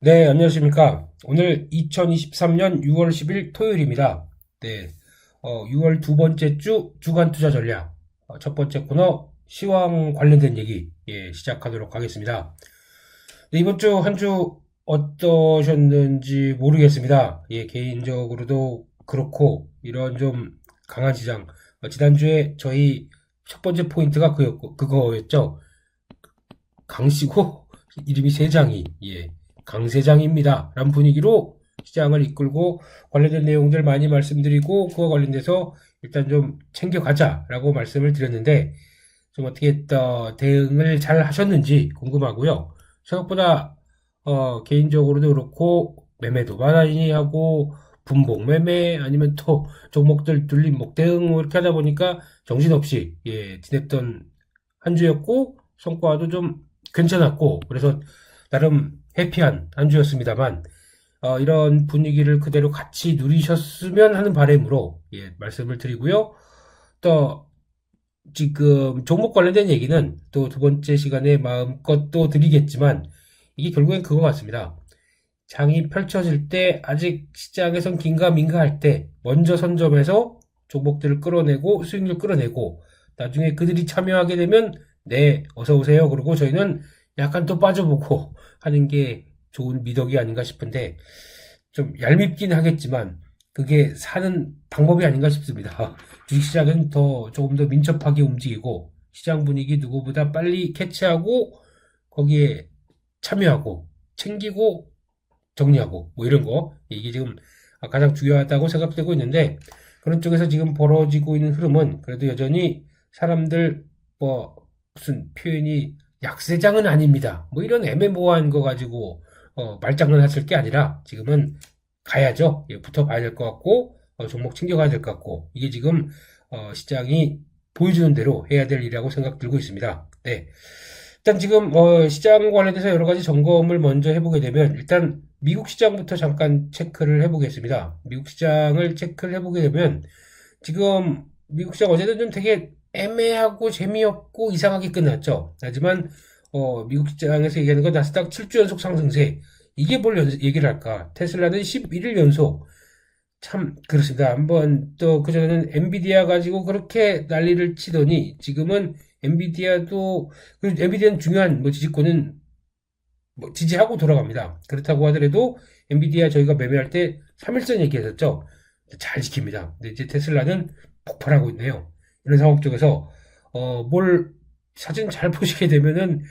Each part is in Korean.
네, 안녕하십니까. 오늘 2023년 6월 10일 토요일입니다. 네, 어, 6월 두 번째 주 주간 투자 전략. 어, 첫 번째 코너 시황 관련된 얘기, 예, 시작하도록 하겠습니다. 네, 이번 주 한주 어떠셨는지 모르겠습니다. 예, 개인적으로도 그렇고, 이런 좀 강한 시장. 어, 지난주에 저희 첫 번째 포인트가 그였고, 그거였죠. 강시고, 이름이 세장이, 예. 강세장입니다. 라는 분위기로 시장을 이끌고 관련된 내용들 많이 말씀드리고 그와 관련돼서 일단 좀 챙겨가자라고 말씀을 드렸는데 좀 어떻게 어, 대응을 잘 하셨는지 궁금하고요. 생각보다 어, 개인적으로도 그렇고 매매도 많이 하고 분봉 매매 아니면 또 종목들 둘림목 대응 뭐 이렇게 하다 보니까 정신없이 예, 지냈던 한 주였고 성과도 좀 괜찮았고 그래서 나름 해피한 한 주였습니다만 어, 이런 분위기를 그대로 같이 누리셨으면 하는 바람으로 예, 말씀을 드리고요. 또 지금 종목 관련된 얘기는 또 두 번째 시간에 마음껏 또 드리겠지만 이게 결국엔 그거 같습니다. 장이 펼쳐질 때 아직 시장에선 긴가민가 할 때 먼저 선점해서 종목들을 끌어내고 수익률 끌어내고 나중에 그들이 참여하게 되면 네 어서 오세요 그러고 저희는 약간 또 빠져보고 하는 게 좋은 미덕이 아닌가 싶은데 좀 얄밉긴 하겠지만 그게 사는 방법이 아닌가 싶습니다. 주식시장은 더 조금 더 민첩하게 움직이고 시장 분위기 누구보다 빨리 캐치하고 거기에 참여하고 챙기고 정리하고 뭐 이런 거 이게 지금 가장 중요하다고 생각되고 있는데 그런 쪽에서 지금 벌어지고 있는 흐름은 그래도 여전히 사람들 뭐 무슨 표현이 약세장은 아닙니다. 뭐 이런 애매모호한 거 가지고 어, 말장난 하실 게 아니라 지금은 가야죠. 예, 붙어봐야 될 것 같고 어, 종목 챙겨가야 될 것 같고 이게 지금 어, 시장이 보여주는 대로 해야 될 일이라고 생각 들고 있습니다. 네. 일단 지금 어, 시장 관련해서 여러 가지 점검을 먼저 해보게 되면 일단 미국 시장부터 잠깐 체크를 해보겠습니다. 미국 시장을 체크를 해보게 되면 지금 미국 시장 어제는 좀 되게 애매하고 재미없고 이상하게 끝났죠. 하지만 어, 미국 시장에서 얘기하는 건 나스닥 7주 연속 상승세. 이게 뭘 연- 얘기를 할까? 테슬라는 11일 연속. 참 그렇습니다. 한번 또 그전에는 엔비디아 가지고 그렇게 난리를 치더니 지금은 엔비디아도 그 엔비디아는 중요한 뭐 지지권은 뭐 지지하고 돌아갑니다. 그렇다고 하더라도 엔비디아 저희가 매매할 때 3일전 얘기했었죠. 잘 지킵니다. 근데 이제 테슬라는 폭발하고 있네요. 이런 상황 쪽에서 어, 뭘 사진 잘 보시게 되면은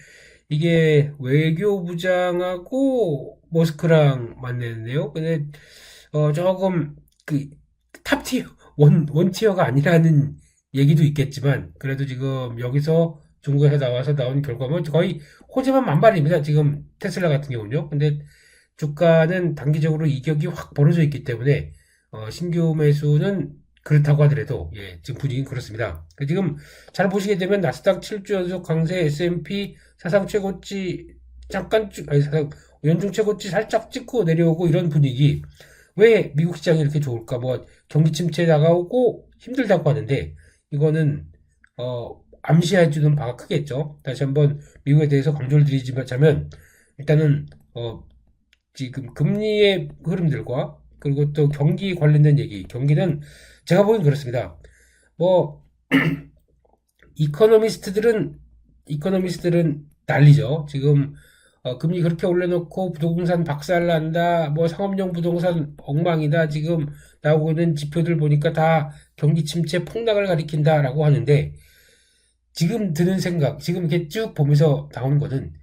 이게 외교부장하고 머스크랑 만났네요. 근데 어, 조금 그 탑티어 원 원티어가 아니라는 얘기도 있겠지만 그래도 지금 여기서 중국에서 나와서 나온 결과는 거의 호재만 만발입니다. 지금 테슬라 같은 경우는요. 근데 주가는 단기적으로 이격이 확 벌어져 있기 때문에 어, 신규 매수는 그렇다고 하더라도 예, 지금 분위기는 그렇습니다. 그 지금 잘 보시게 되면 나스닥 7주 연속 강세, S&P 사상 최고치 잠깐 찍, 아니 사상 연중 최고치 살짝 찍고 내려오고 이런 분위기. 왜 미국 시장이 이렇게 좋을까? 뭐 경기 침체 다가오고 힘들다고 하는데 이거는 어, 암시해 주는 바가 크겠죠. 다시 한번 미국에 대해서 강조를 드리자면 일단은 어, 지금 금리의 흐름들과 그리고 또 경기 관련된 얘기. 경기는 제가 보기엔 그렇습니다. 뭐 이코노미스트들은 이코노미스트들은 난리죠. 지금 어, 금리 그렇게 올려놓고 부동산 박살난다, 뭐 상업용 부동산 엉망이다. 지금 나오고 있는 지표들 보니까 다 경기 침체 폭락을 가리킨다라고 하는데 지금 드는 생각, 지금 이렇게 쭉 보면서 나오는 거는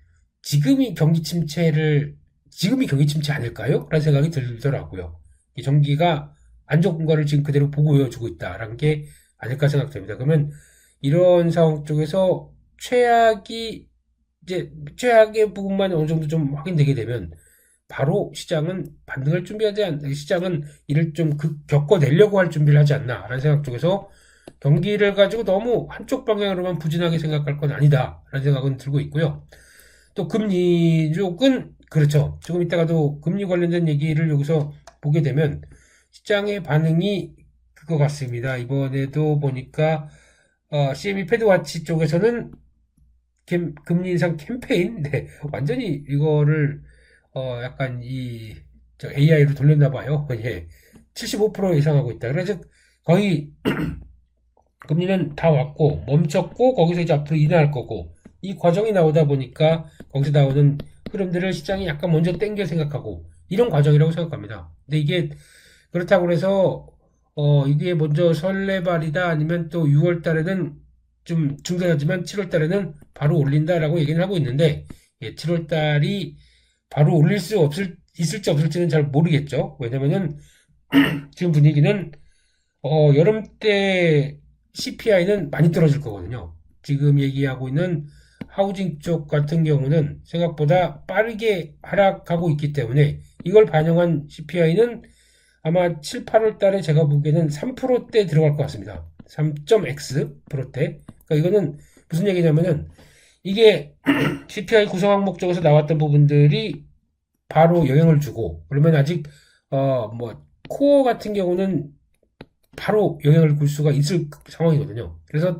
지금이 경기 침체를 지금이 경기 침체 아닐까요? 라는 생각이 들더라고요. 이 경기가 안정 공간을 지금 그대로 보여주고 있다라는 게 아닐까 생각됩니다. 그러면 이런 상황 쪽에서 최악이 이제 최악의 부분만 어느 정도 좀 확인되게 되면 바로 시장은 반등할 준비하지 않, 시장은 이를 좀 그- 겪어내려고 할 준비를 하지 않나라는 생각 쪽에서 경기를 가지고 너무 한쪽 방향으로만 부진하게 생각할 건 아니다라는 생각은 들고 있고요. 또 금리 쪽은 그렇죠. 조금 이따가도 금리 관련된 얘기를 여기서 보게 되면 시장의 반응이 그거 같습니다. 이번에도 보니까 어, CME 패드와치 쪽에서는 캠- 금리 인상 캠페인, 네, 완전히 이거를 어, 약간 이, 저 AI로 돌렸나 봐요. 예. 75% 예상하고 있다. 그래서 거의 금리는 다 왔고, 멈췄고, 거기서 이제 앞으로 인하할 거고, 이 과정이 나오다 보니까 거기서 나오는 흐름들을 시장이 약간 먼저 땡겨 생각하고, 이런 과정이라고 생각합니다. 근데 이게 그렇다고 해서, 어, 이게 먼저 설레발이다 아니면 또 6월 달에는 좀 중단하지만 7월 달에는 바로 올린다라고 얘기는 하고 있는데, 예, 7월 달이 바로 올릴 수 없을, 있을지 없을지는 잘 모르겠죠. 왜냐면은 지금 분위기는, 어, 여름 때 CPI는 많이 떨어질 거거든요. 지금 얘기하고 있는 하우징 쪽 같은 경우는 생각보다 빠르게 하락하고 있기 때문에 이걸 반영한 CPI는 아마 7, 8월 달에 제가 보기에는 3%대 들어갈 것 같습니다. 3.X%대. 그러니까 이거는 무슨 얘기냐면은 이게 CPI 구성 항목 쪽에서 나왔던 부분들이 바로 영향을 주고 그러면 아직 어 뭐 코어 같은 경우는 바로 영향을 줄 수가 있을 상황이거든요. 그래서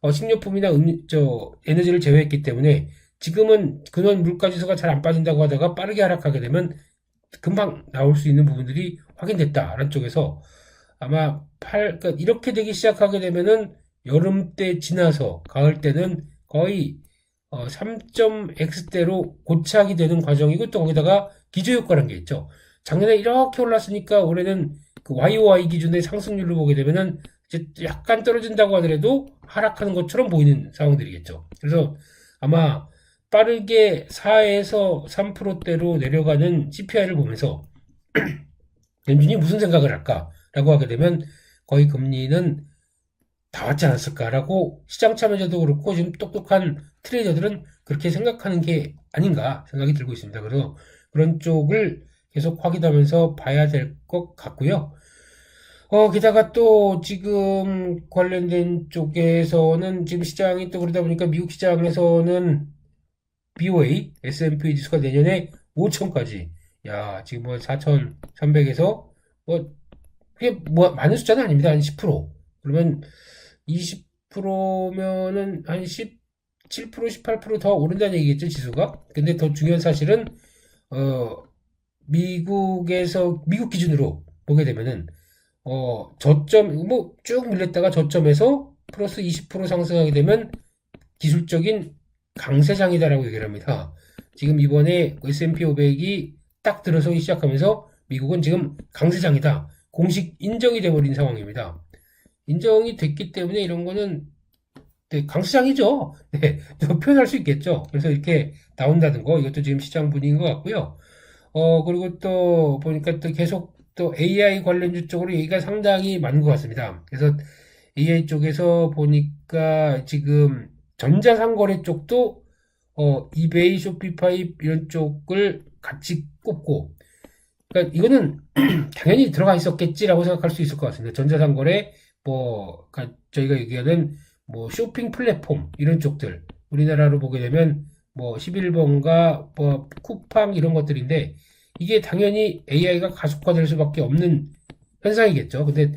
어, 식료품이나 음, 저 에너지를 제외했기 때문에 지금은 근원 물가 지수가 잘 안 빠진다고 하다가 빠르게 하락하게 되면 금방 나올 수 있는 부분들이 확인됐다라는 쪽에서 아마 팔 그러니까 이렇게 되기 시작하게 되면은 여름 때 지나서 가을 때는 거의 어, 3.x대로 고착이 되는 과정이고 또 거기다가 기저효과라는 게 있죠. 작년에 이렇게 올랐으니까 올해는 그 YOY 기준의 상승률을 보게 되면은 이제 약간 떨어진다고 하더라도 하락하는 것처럼 보이는 상황들이겠죠. 그래서 아마 빠르게 4에서 3%대로 내려가는 CPI를 보면서 연준이 무슨 생각을 할까라고 하게 되면 거의 금리는 다 왔지 않았을까라고 시장 참여자도 그렇고 지금 똑똑한 트레이더들은 그렇게 생각하는 게 아닌가 생각이 들고 있습니다. 그래서 그런 쪽을 계속 확인하면서 봐야 될 것 같고요. 어, 게다가 또 지금 관련된 쪽에서는 지금 시장이 또 그러다 보니까 미국 시장에서는 BOA, S&P 지수가 내년에 5천까지. 야, 지금 뭐 4,300에서 뭐 그게 뭐 많은 숫자는 아닙니다. 한 10%. 그러면 20%면은 한 17%, 18%더 오른다는 얘기겠죠, 지수가? 근데 더 중요한 사실은 어 미국에서 미국 기준으로 보게 되면은 어 저점 뭐 쭉 밀렸다가 저점에서 플러스 20% 상승하게 되면 기술적인 강세장이다라고 얘기를 합니다. 지금 이번에 S&P 500이 딱 들어서기 시작하면서 미국은 지금 강세장이다. 공식 인정이 돼버린 상황입니다. 인정이 됐기 때문에 이런 거는 네, 강세장이죠. 네, 또 표현할 수 있겠죠. 그래서 이렇게 나온다는 거 이것도 지금 시장 분위기인 것 같고요. 어 그리고 또 보니까 또 계속 또 AI 관련주 쪽으로 얘기가 상당히 많은 것 같습니다. 그래서 AI 쪽에서 보니까 지금 전자상거래 쪽도 어 이베이, 쇼피파이 이런 쪽을 같이 꼽고 그러니까 이거는 당연히 들어가 있었겠지라고 생각할 수 있을 것 같습니다. 전자상거래 뭐 그러니까 저희가 얘기하는 뭐 쇼핑 플랫폼 이런 쪽들 우리나라로 보게 되면 뭐 11번가 뭐 쿠팡 이런 것들인데 이게 당연히 AI가 가속화될 수밖에 없는 현상이겠죠. 근데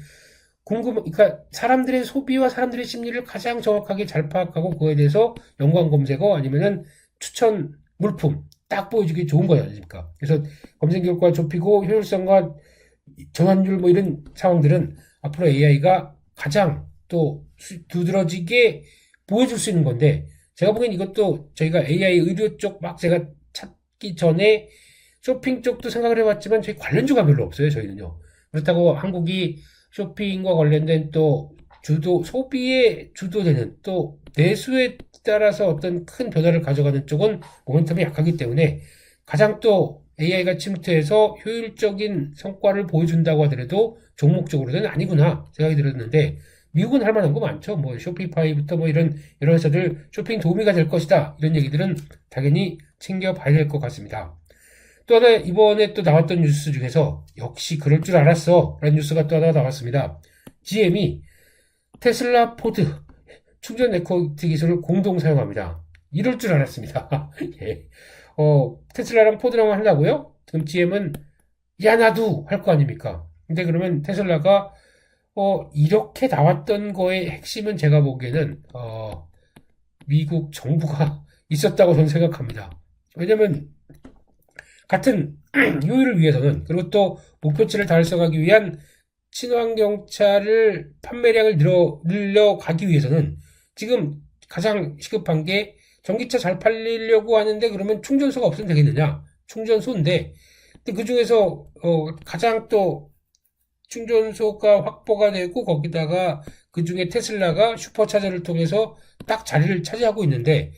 궁금 그러니까 사람들의 소비와 사람들의 심리를 가장 정확하게 잘 파악하고 그거에 대해서 연관 검색어 아니면은 추천 물품 딱 보여주기 좋은 거지 않습니까? 그래서 검색 결과 좁히고 효율성과 전환율 뭐 이런 상황들은 앞으로 AI가 가장 또 수- 두드러지게 보여줄 수 있는 건데 제가 보기엔 이것도 저희가 AI 의료 쪽 막 제가 찾기 전에 쇼핑 쪽도 생각을 해봤지만 저희 관련주가 별로 없어요 저희는요 그렇다고 한국이 쇼핑과 관련된 또 주도 소비에 주도되는 또 내수에 따라서 어떤 큰 변화를 가져가는 쪽은 모멘텀이 약하기 때문에 가장 또 AI가 침투해서 효율적인 성과를 보여준다고 하더라도 종목적으로는 아니구나 생각이 들었는데 미국은 할 만한 거 많죠. 뭐 쇼피파이부터 뭐 이런 여러 회사들 쇼핑 도우미가 될 것이다. 이런 얘기들은 당연히 챙겨봐야 될 것 같습니다. 또 하나 이번에 또 나왔던 뉴스 중에서 역시 그럴 줄 알았어 라는 뉴스가 또 하나 나왔습니다. GM이 테슬라 포드 충전 네트워크 기술을 공동 사용합니다. 이럴 줄 알았습니다. 예. 어, 테슬라랑 포드랑 하려고요? 그럼 GM은 야 나도 할 거 아닙니까? 근데 그러면 테슬라가 어, 이렇게 나왔던 거의 핵심은 제가 보기에는 어, 미국 정부가 있었다고 저는 생각합니다. 왜냐면 같은 효율을 위해서는 그리고 또 목표치를 달성하기 위한 친환경차를 판매량을 늘어, 늘려가기 위해서는 지금 가장 시급한 게 전기차 잘 팔리려고 하는데 그러면 충전소가 없으면 되겠느냐? 충전소인데 근데 그 중에서 어, 가장 또 충전소가 확보가 되고 거기다가 그 중에 테슬라가 슈퍼차저를 통해서 딱 자리를 차지하고 있는데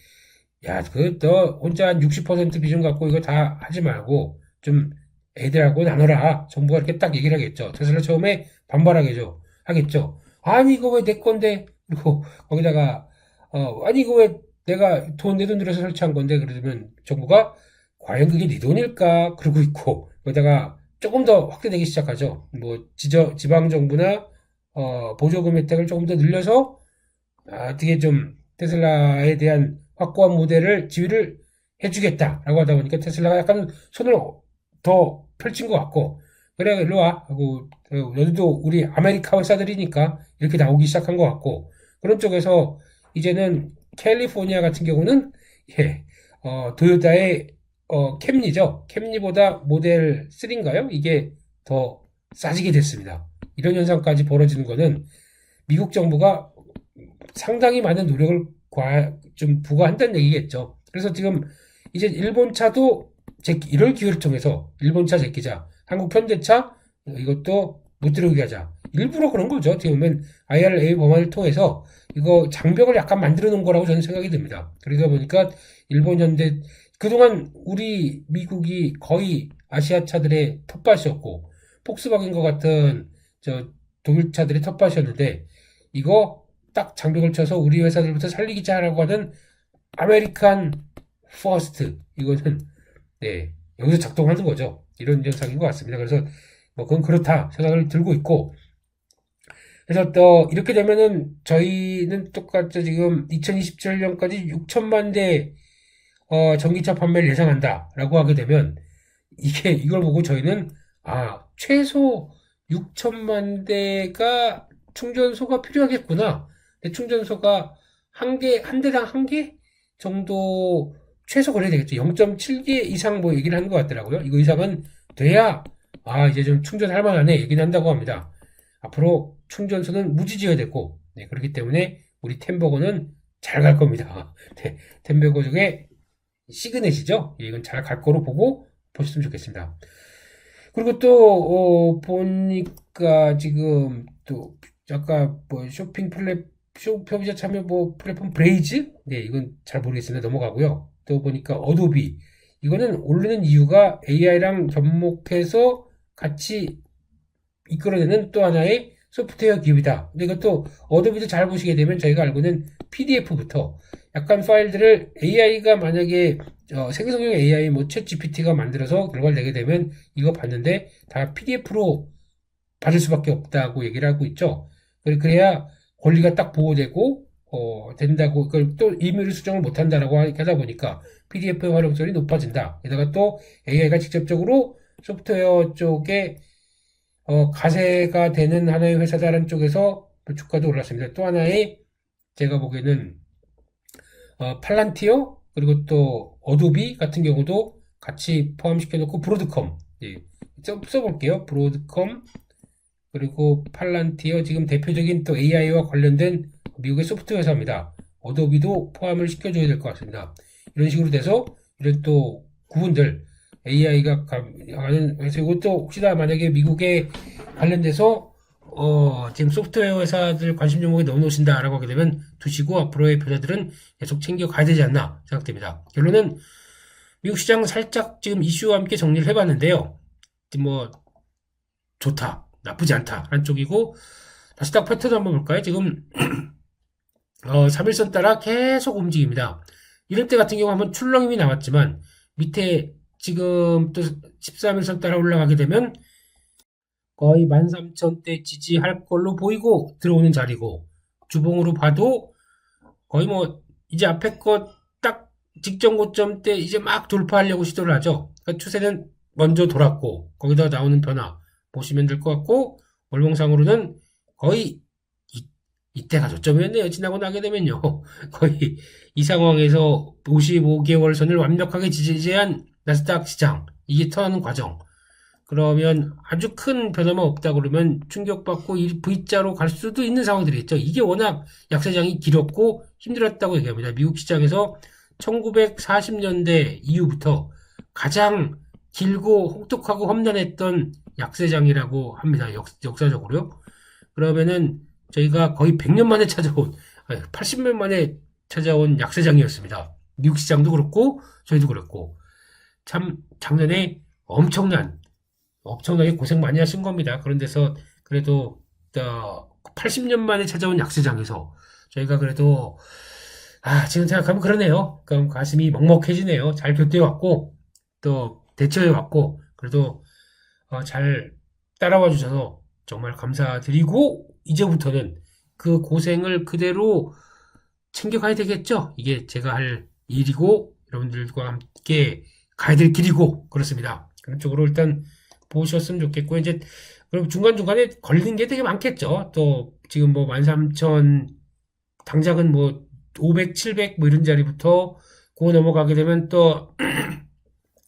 야, 그 너 혼자 한 60% 비중 갖고 이거 다 하지 말고 좀 애들하고 나눠라. 정부가 이렇게 딱 얘기를 하겠죠. 테슬라 처음에 반발하겠죠. 하겠죠. 아니 이거 왜 내 건데? 그리고 거기다가 어 아니 이거 왜 내가 돈 내 돈 들여서 설치한 건데 그러면 정부가 과연 그게 네 돈일까? 그러고 있고 거기다가 조금 더 확대되기 시작하죠. 뭐 지저 지방 정부나 어 보조금 혜택을 조금 더 늘려서 아, 어떻게 좀 테슬라에 대한 확고한 모델을 지휘를 해주겠다라고 하다 보니까 테슬라가 약간 손을 더 펼친 것 같고 그래 일로 와 하고 어, 너희도 우리 아메리카 회사들이니까 이렇게 나오기 시작한 것 같고 그런 쪽에서 이제는 캘리포니아 같은 경우는 예, 어, 도요타의 어, 캠리죠 캠리보다 모델 3인가요? 이게 더 싸지게 됐습니다. 이런 현상까지 벌어지는 거는 미국 정부가 상당히 많은 노력을 과- 좀 부과한다는 얘기겠죠. 그래서 지금 이제 일본 차도 제, 이럴 기회를 통해서 일본 차 제끼자, 한국 현대차 이것도 못 들어오게 하자. 일부러 그런 거죠. 어떻게 보면 IRA 법안을 통해서 이거 장벽을 약간 만들어 놓은 거라고 저는 생각이 듭니다. 그러다 보니까 일본 현대 그동안 우리 미국이 거의 아시아 차들의 텃밭이었고 폭스바겐과 같은 저 독일 차들의 텃밭이었는데 이거 딱 장벽을 쳐서 우리 회사들부터 살리기자라고 하는 아메리칸 퍼스트. 이거는 네 여기서 작동하는 거죠. 이런 현상인 것 같습니다. 그래서 뭐 그건 그렇다 생각을 들고 있고. 그래서 또 이렇게 되면은 저희는 똑같이 지금 2027년까지 6천만 대 어, 전기차 판매를 예상한다라고 하게 되면 이게 이걸 보고 저희는 아 최소 6천만 대가 충전소가 필요하겠구나. 충전소가 한 개, 한 대당 한 개 정도 최소 그래야 되겠죠. 0.7개 이상 뭐 얘기를 하는 것 같더라고요. 이거 이상은 돼야 아 이제 좀 충전할 만하네 얘기는 한다고 합니다. 앞으로 충전소는 무지지어야 되고 네, 그렇기 때문에 우리 템버거는 잘 갈 겁니다. 네, 템버거 중에 시그넷이죠. 예, 이건 잘 갈 거로 보고 보셨으면 좋겠습니다. 그리고 또 어, 보니까 지금 또 아까 뭐 쇼핑 플랫 쇼핑자 참여 뭐 플랫폼 브레이즈? 네 이건 잘 모르겠습니다. 넘어가고요. 또 보니까 어도비. 이거는 오르는 이유가 AI랑 접목해서 같이 이끌어내는 또 하나의 소프트웨어 기업이다. 근데 이것도 어도비도 잘 보시게 되면 저희가 알고 있는 PDF부터 약간 파일들을 AI가 만약에 어, 생성형 AI 뭐챗 GPT가 만들어서 결과를 내게 되면 이거 봤는데 다 PDF로 받을 수밖에 없다고 얘기를 하고 있죠. 그래- 그래야 권리가 딱 보호되고 어, 된다고 그걸 또 임의로 수정을 못 한다라고 하다 보니까 PDF의 활용성이 높아진다. 게다가 또 AI가 직접적으로 소프트웨어 쪽에 어, 가세가 되는 하나의 회사다라는 쪽에서 주가도 올랐습니다. 또 하나의 제가 보기에는 어, 팔란티어 그리고 또 어도비 같은 경우도 같이 포함시켜 놓고 브로드컴 예, 써, 써볼게요. 브로드컴 그리고 팔란티어 지금 대표적인 또 AI와 관련된 미국의 소프트웨어 회사입니다. 어도비도 포함을 시켜줘야 될 것 같습니다. 이런 식으로 돼서 이런 또 구분들 AI가 가는 회사 이것도 혹시나 만약에 미국에 관련돼서 어, 지금 소프트웨어 회사들 관심 종목에 넣어놓으신다라고 하게 되면 두시고 앞으로의 변화들은 계속 챙겨가야 되지 않나 생각됩니다. 결론은 미국 시장 살짝 지금 이슈와 함께 정리를 해봤는데요. 뭐 좋다, 나쁘지 않다 한 쪽이고 다시 딱 패턴 한번 볼까요? 지금 어, 3일선 따라 계속 움직입니다. 이럴 때 같은 경우 한번 출렁임이 나왔지만 밑에 지금 또 13일선 따라 올라가게 되면 거의 13,000대 지지할 걸로 보이고 들어오는 자리고 주봉으로 봐도 거의 뭐 이제 앞에 거딱 직전 고점 때 이제 막 돌파하려고 시도를 하죠. 그러니까 추세는 먼저 돌았고 거기다 나오는 변화 보시면 될 것 같고 월봉상으로는 거의 이, 이때가 저점이었네요. 지나고 나게 되면요. 거의 이 상황에서 55개월 선을 완벽하게 지지한 나스닥 시장 이게 터하는 과정. 그러면 아주 큰 변화만 없다 그러면 충격받고 이 V자로 갈 수도 있는 상황들이 있죠. 이게 워낙 약세장이 길었고 힘들었다고 얘기합니다. 미국 시장에서 1940년대 이후부터 가장 길고 혹독하고 험난했던 약세장이라고 합니다. 역, 역사적으로요. 그러면은 저희가 거의 100년 만에 찾아온, 80년 만에 찾아온 약세장이었습니다. 미국 시장도 그렇고, 저희도 그렇고. 참, 작년에 엄청난, 엄청나게 고생 많이 하신 겁니다. 그런 데서, 그래도, 어, 80년 만에 찾아온 약세장에서, 저희가 그래도, 아, 지금 생각하면 그러네요. 그럼 가슴이 먹먹해지네요. 잘 교대해왔고, 또, 대처해 왔고, 그래도, 어, 잘 따라와 주셔서 정말 감사드리고, 이제부터는 그 고생을 그대로 챙겨가야 되겠죠? 이게 제가 할 일이고, 여러분들과 함께 가야 될 길이고, 그렇습니다. 그런 쪽으로 일단 보셨으면 좋겠고, 이제, 그럼 중간중간에 걸리는 게 되게 많겠죠? 또, 지금 뭐, 13,000, 당장은 뭐, 500, 700, 뭐 이런 자리부터, 고 넘어가게 되면 또,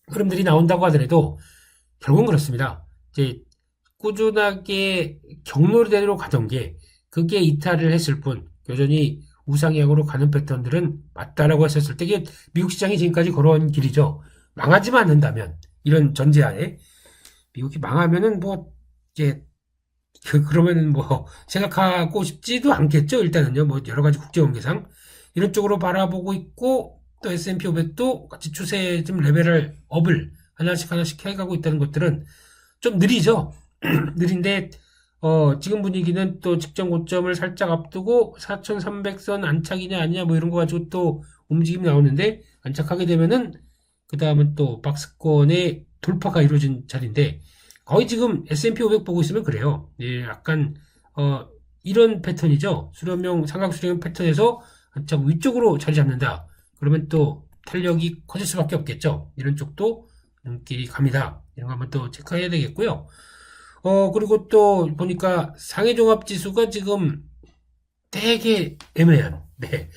흐름들이 나온다고 하더라도, 결국은 그렇습니다. 이제, 꾸준하게 경로대로 가던 게, 그게 이탈을 했을 뿐, 여전히 우상향으로 가는 패턴들은 맞다라고 했었을 때, 이게 미국 시장이 지금까지 걸어온 길이죠. 망하지만 않는다면, 이런 전제하에, 미국이 망하면은 뭐, 이제, 그, 그러면 뭐, 생각하고 싶지도 않겠죠. 일단은요, 뭐, 여러 가지 국제관계상. 이런 쪽으로 바라보고 있고, 또 S&P 500도 같이 추세 좀 레벨을 업을 하나씩 하나씩 해가고 있다는 것들은 좀 느리죠. 느린데, 어, 지금 분위기는 또 직전 고점을 살짝 앞두고 4,300선 안착이냐 아니냐 뭐 이런 거 가지고 또 움직임이 나오는데 안착하게 되면은 그 다음은 또 박스권의 돌파가 이루어진 자리인데 거의 지금 S&P 500 보고 있으면 그래요. 예, 약간 어, 이런 패턴이죠. 수렴형 삼각 수렴 패턴에서 안착 위쪽으로 자리 잡는다. 그러면 또 탄력이 커질 수밖에 없겠죠. 이런 쪽도 눈길이 갑니다. 이런 거 한번 또 체크해야 되겠고요. 어, 그리고 또 보니까 상해 종합 지수가 지금 되게 애매한, 네.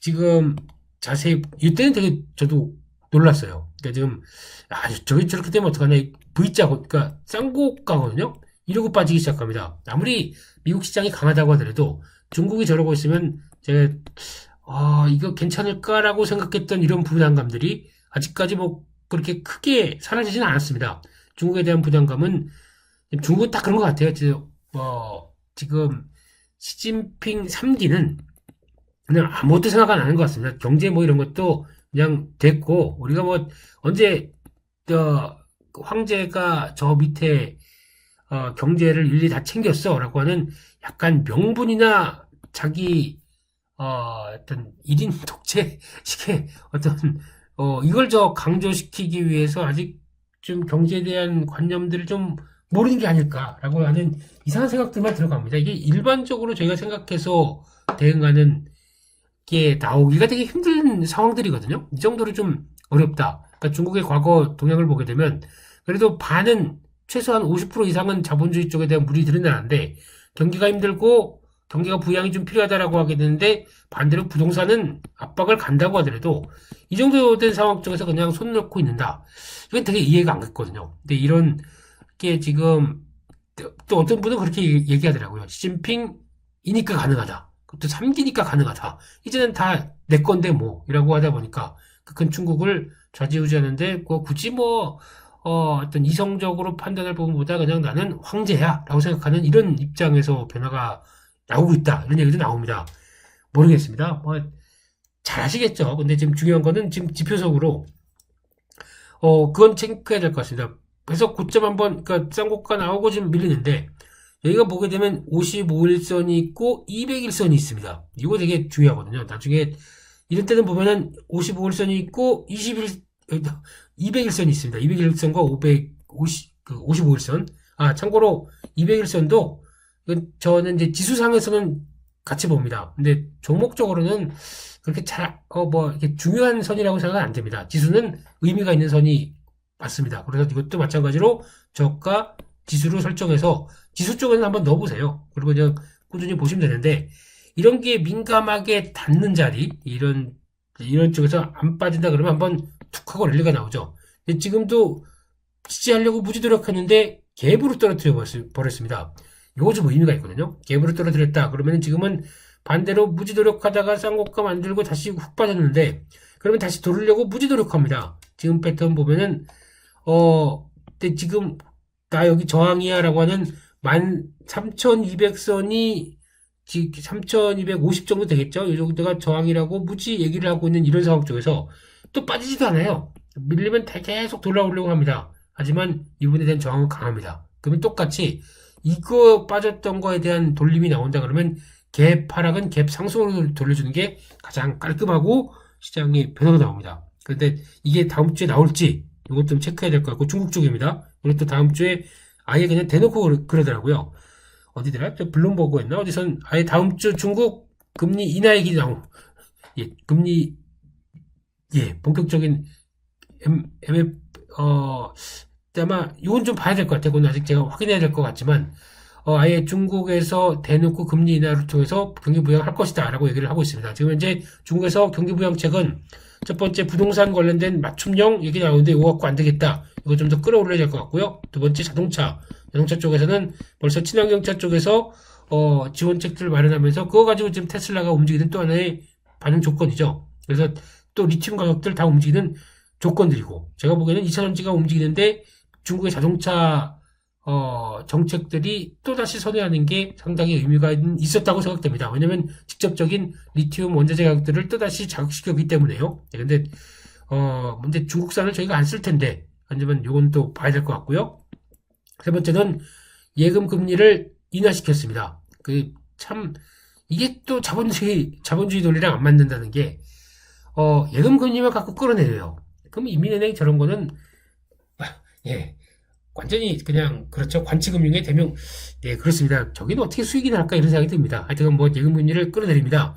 지금 자세히, 이때는 되게 저도 놀랐어요. 그러니까 지금, 아, 저기 저렇게 되면 어떡하냐. V자, 그러니까 쌍고가거든요? 이러고 빠지기 시작합니다. 아무리 미국 시장이 강하다고 하더라도 중국이 저러고 있으면 제가, 아, 이거 괜찮을까라고 생각했던 이런 부담감들이 아직까지 뭐 그렇게 크게 사라지진 않았습니다. 중국에 대한 부담감은 중국은 딱 그런 것 같아요. 지금, 뭐, 지금, 시진핑 3기는 그냥 아무것도 생각 안 하는 것 같습니다. 경제 뭐 이런 것도 그냥 됐고, 우리가 뭐, 언제, 저, 황제가 저 밑에, 어, 경제를 일일이 다 챙겼어. 라고 하는 약간 명분이나 자기, 어, 어떤 1인 독재식의 어떤, 어, 이걸 저 강조시키기 위해서 아직 좀 경제에 대한 관념들을 좀 모르는 게 아닐까라고 하는 이상한 생각들만 들어갑니다. 이게 일반적으로 저희가 생각해서 대응하는 게 나오기가 되게 힘든 상황들이거든요. 이 정도로 좀 어렵다. 그러니까 중국의 과거 동향을 보게 되면 그래도 반은 최소한 50% 이상은 자본주의 쪽에 대한 물이 드러나는데 경기가 힘들고 경기가 부양이 좀 필요하다라고 하게 되는데 반대로 부동산은 압박을 간다고 하더라도 이 정도 된 상황 쪽에서 그냥 손 놓고 있는다. 이건 되게 이해가 안 갔거든요. 근데 이런 게 지금 또 어떤 분은 그렇게 얘기하더라고요. 시진핑이니까 가능하다. 또 3기니까 가능하다. 이제는 다 내 건데 뭐 이라고 하다 보니까 그큰 중국을 좌지우지하는데 그 굳이 뭐 어, 어떤 이성적으로 판단할 부분보다 그냥 나는 황제야 라고 생각하는 이런 입장에서 변화가 나오고 있다. 이런 얘기도 나옵니다. 모르겠습니다. 뭐, 잘 아시겠죠? 근데 지금 중요한 거는 지금 지표적으로, 어, 그건 체크해야 될 것 같습니다. 그래서 고점 한 번, 그니까 쌍고가 나오고 지금 밀리는데, 여기가 보게 되면 55일선이 있고 200일선이 있습니다. 이거 되게 중요하거든요. 나중에, 이런 때는 보면은 55일선이 있고 21, 200일선이 있습니다. 200일선과 550, 그 55일선. 아, 참고로 200일선도 저는 이제 지수상에서는 같이 봅니다. 근데 종목적으로는 그렇게 잘, 어, 뭐, 이렇게 중요한 선이라고 생각은 안 됩니다. 지수는 의미가 있는 선이 맞습니다. 그래서 이것도 마찬가지로 저가 지수로 설정해서 지수 쪽에는 한번 넣어보세요. 그리고 이제 꾸준히 보시면 되는데, 이런 게 민감하게 닿는 자리, 이런, 이런 쪽에서 안 빠진다 그러면 한번 툭 하고 랠리가 나오죠. 지금도 지지하려고 무지 노력했는데 갭으로 떨어뜨려 버렸- 버렸습니다. 요거 좀 의미가 있거든요. 갭으로 떨어뜨렸다. 그러면 지금은 반대로 무지 노력하다가 쌍곡가 만들고 다시 훅 빠졌는데 그러면 다시 돌으려고 무지 노력합니다. 지금 패턴 보면은 어 근데 지금 나 여기 저항이야라고 하는 13,200선이 3,250 정도 되겠죠? 이 정도가 저항이라고 무지 얘기를 하고 있는 이런 상황 쪽에서 또 빠지지도 않아요. 밀리면 다 계속 돌아오려고 합니다. 하지만 이분에 대한 저항은 강합니다. 그러면 똑같이 이거 빠졌던 거에 대한 돌림이 나온다 그러면 갭 하락은 갭 상승으로 돌려주는 게 가장 깔끔하고 시장이 변화가 나옵니다. 그런데 이게 다음 주에 나올지 이것 좀 체크해야 될 것 같고 중국 쪽입니다. 그리고 또 다음 주에 아예 그냥 대놓고 그러- 그러더라고요. 어디더라? 저 블룸버그였나? 어디선 아예 다음 주 중국 금리 인하 얘기 나오. 예, 금리 예, 본격적인 M, MF 어 아마 이건 좀 봐야 될 것 같아요. 그건 아직 제가 확인해야 될 것 같지만 어, 아예 중국에서 대놓고 금리 인하를 통해서 경기 부양할 것이다 라고 얘기를 하고 있습니다. 지금 현재 중국에서 경기 부양책은 첫 번째 부동산 관련된 맞춤형 얘기 나오는데 이거 갖고 안 되겠다. 이거 좀 더 끌어올려야 될 것 같고요. 두 번째 자동차. 자동차 쪽에서는 벌써 친환경차 쪽에서 어, 지원책들을 마련하면서 그거 가지고 지금 테슬라가 움직이는 또 하나의 반응 조건이죠. 그래서 또 리튬 가격들 다 움직이는 조건들이고 제가 보기에는 2차전지가 움직이는데 중국의 자동차 어, 정책들이 또다시 선회하는 게 상당히 의미가 있- 있었다고 생각됩니다. 왜냐면 직접적인 리튬 원자재 가격들을 또다시 자극시켰기 때문에요. 네, 근데, 어, 근데 중국산을 저희가 안 쓸 텐데, 하지만 요건 또 봐야 될 것 같고요. 세 번째는 예금 금리를 인하시켰습니다. 그, 참, 이게 또 자본주의, 자본주의 논리랑 안 맞는다는 게, 어, 예금 금리만 갖고 끌어내려요. 그럼 이민은행 저런 거는, 아, 예, 완전히 그냥 그렇죠. 관치금융의 대명. 네 그렇습니다. 저기는 어떻게 수익이 날까 이런 생각이 듭니다. 하여튼 뭐 예금 금리를 끌어내립니다